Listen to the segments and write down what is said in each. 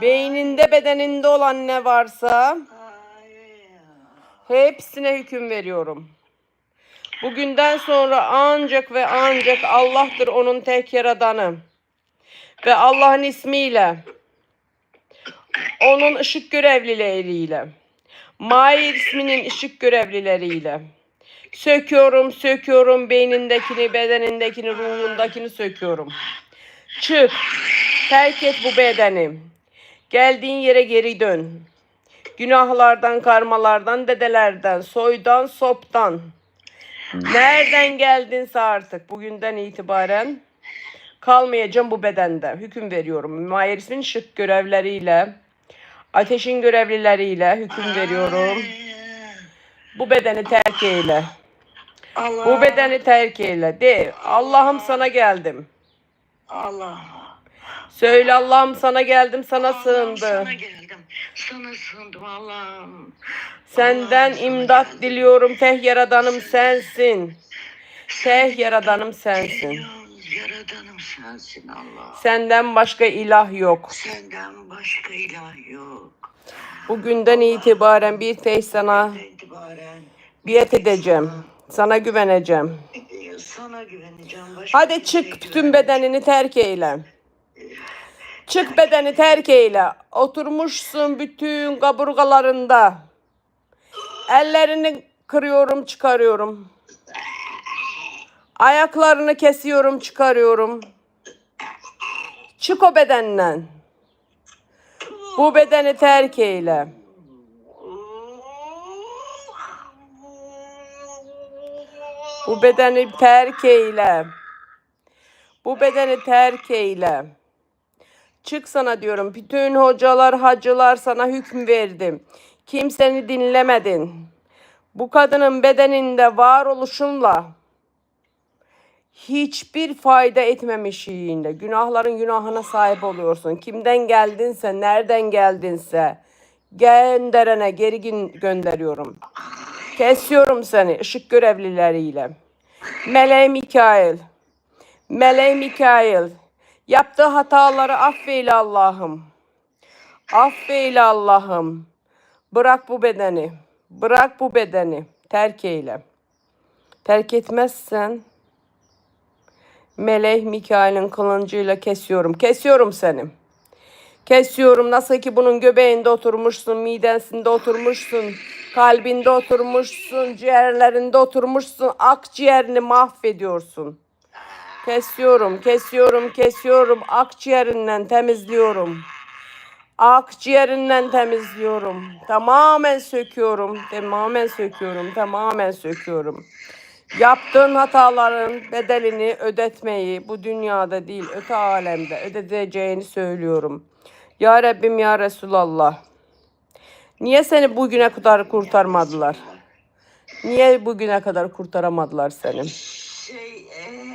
Beyninde bedeninde olan ne varsa hepsine hüküm veriyorum. Bugünden sonra ancak ve ancak Allah'tır onun tek yaradanı. Ve Allah'ın ismiyle, onun ışık görevlileriyle, Mahir isminin ışık görevlileriyle, söküyorum, söküyorum beynindekini, bedenindekini, ruhundakini söküyorum. Çık, terk et bu bedeni. Geldiğin yere geri dön. Günahlardan, karmalardan, dedelerden, soydan, soptan. Nereden geldinse artık bugünden itibaren kalmayacağım bu bedende. Hüküm veriyorum. İsmin ışık görevleriyle, ateşin görevlileriyle hüküm veriyorum. Bu bedeni terk eyle. Allah. Bu bedeni terk eyle. De Allah'ım sana geldim. Allah. Söyle Allah'ım sana geldim sana Allah'ım sığındım. Sana geldim. Sana sığındım Allah'ım. Senden Allah'ım imdat geldim. diliyorum. Teh yaradanım sensin. Teh yaradanım sensin. Yaradanım sensin Allah. Senden başka ilah yok. Senden başka ilah yok. Bugünden itibaren bir tek sana biat edeceğim. Sana güveneceğim. sana güveneceğim. Başka Hadi çık bütün bedenini terk eyle. Çık bedeni terk eyle. Oturmuşsun bütün kaburgalarında. Ellerini kırıyorum, çıkarıyorum. Ayaklarını kesiyorum, çıkarıyorum. Çık o bedenden. Bu bedeni terk eyle. Bu bedeni terk eyle. Bu bedeni terk eyle. Çık sana diyorum. Bütün hocalar, hacılar sana hüküm verdim. Kimseni dinlemedin. Bu kadının bedeninde varoluşunla hiçbir fayda etmemişliğinde günahların günahına sahip oluyorsun. Kimden geldinse, nereden geldinse gönderene geri gönderiyorum. Kesiyorum seni ışık görevlileriyle. Meleği Mikail. Meleği Mikail. Yaptığı hataları affeyle Allah'ım. Affeyle Allah'ım. Bırak bu bedeni. Bırak bu bedeni. Terk eyle. Terk etmezsen Melek Mikail'in kılıncıyla kesiyorum. Kesiyorum seni. Kesiyorum. Nasıl ki bunun göbeğinde oturmuşsun, midesinde oturmuşsun, kalbinde oturmuşsun, ciğerlerinde oturmuşsun, akciğerini mahvediyorsun. Kesiyorum, kesiyorum, kesiyorum. Akciğerinden temizliyorum. Akciğerinden temizliyorum. Tamamen söküyorum. Tamamen söküyorum. Tamamen söküyorum. Yaptığın hataların bedelini ödetmeyi bu dünyada değil öte alemde ödeteceğini söylüyorum. Ya Rabbim ya Resulallah. Niye seni bugüne kadar kurtarmadılar? Niye bugüne kadar kurtaramadılar seni?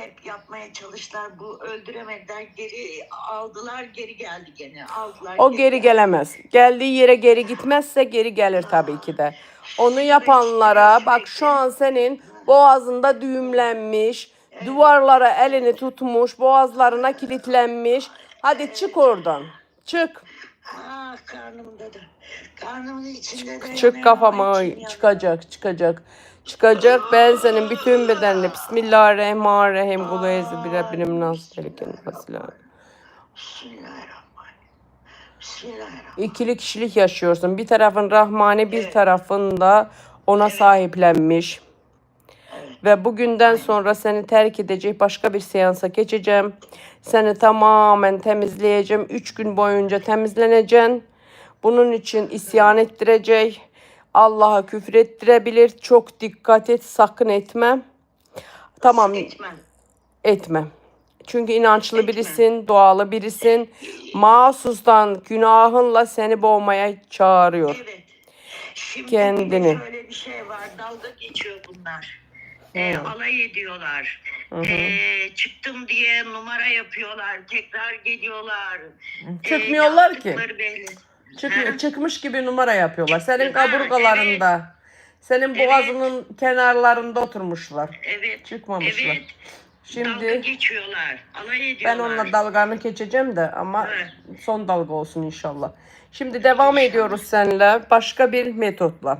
Şey hep yapmaya çalıştılar. Bu öldüremediler. Geri aldılar. Geri geldi gene. Aldılar. O geri geldi. gelemez. Geldiği yere geri gitmezse geri gelir tabii ki de. Onu yapanlara bak şu an senin boğazında düğümlenmiş, duvarlara elini tutmuş, boğazlarına kilitlenmiş. Hadi çık oradan. Çık. Ah karnımda da. Karnımın içinde de Çık kafama çıkacak, çıkacak. Çıkacak ben senin bütün bedenini. Bismillahirrahmanirrahim. Kulu ezi bir Rabbim nas teliken fasilah. Bismillahirrahmanirrahim. Bismillahirrahmanirrahim. İkili kişilik yaşıyorsun. Bir tarafın Rahmani, bir tarafın da ona sahiplenmiş. Ve bugünden sonra seni terk edecek başka bir seansa geçeceğim. Seni tamamen temizleyeceğim. Üç gün boyunca temizleneceksin. Bunun için isyan ettirecek. Allah'a küfür ettirebilir. Çok dikkat et, sakın etme. Tamam, Etmem. etme. Çünkü inançlı Etme. birisin, dualı birisin. Mahsustan günahınla seni boğmaya çağırıyor. Evet. Şimdi Kendini. şöyle bir şey var. Dalga geçiyor bunlar. Ee, alay ediyorlar. Ee, çıktım diye numara yapıyorlar. Tekrar geliyorlar. Ee, Çıkmıyorlar ki. yaptıkları belli. Çıkmıyor, Ha? çıkmış gibi numara yapıyorlar. Senin Ha, kaburgalarında, senin Evet. boğazının kenarlarında oturmuşlar. Evet. Çıkmamışlar. Evet. Şimdi dalga geçiyorlar. Alay ben ediyorlar. onunla dalganı geçeceğim de ama Evet. son dalga olsun inşallah. Şimdi devam ediyoruz seninle başka bir metotla.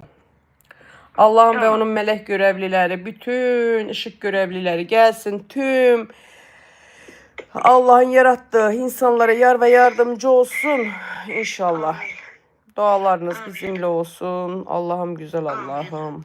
Allah'ın ve onun melek görevlileri, bütün ışık görevlileri gelsin. Tüm Allah'ın yarattığı insanlara yar ve yardımcı olsun inşallah. Dualarınız bizimle olsun. Allah'ım güzel. Allah'ım.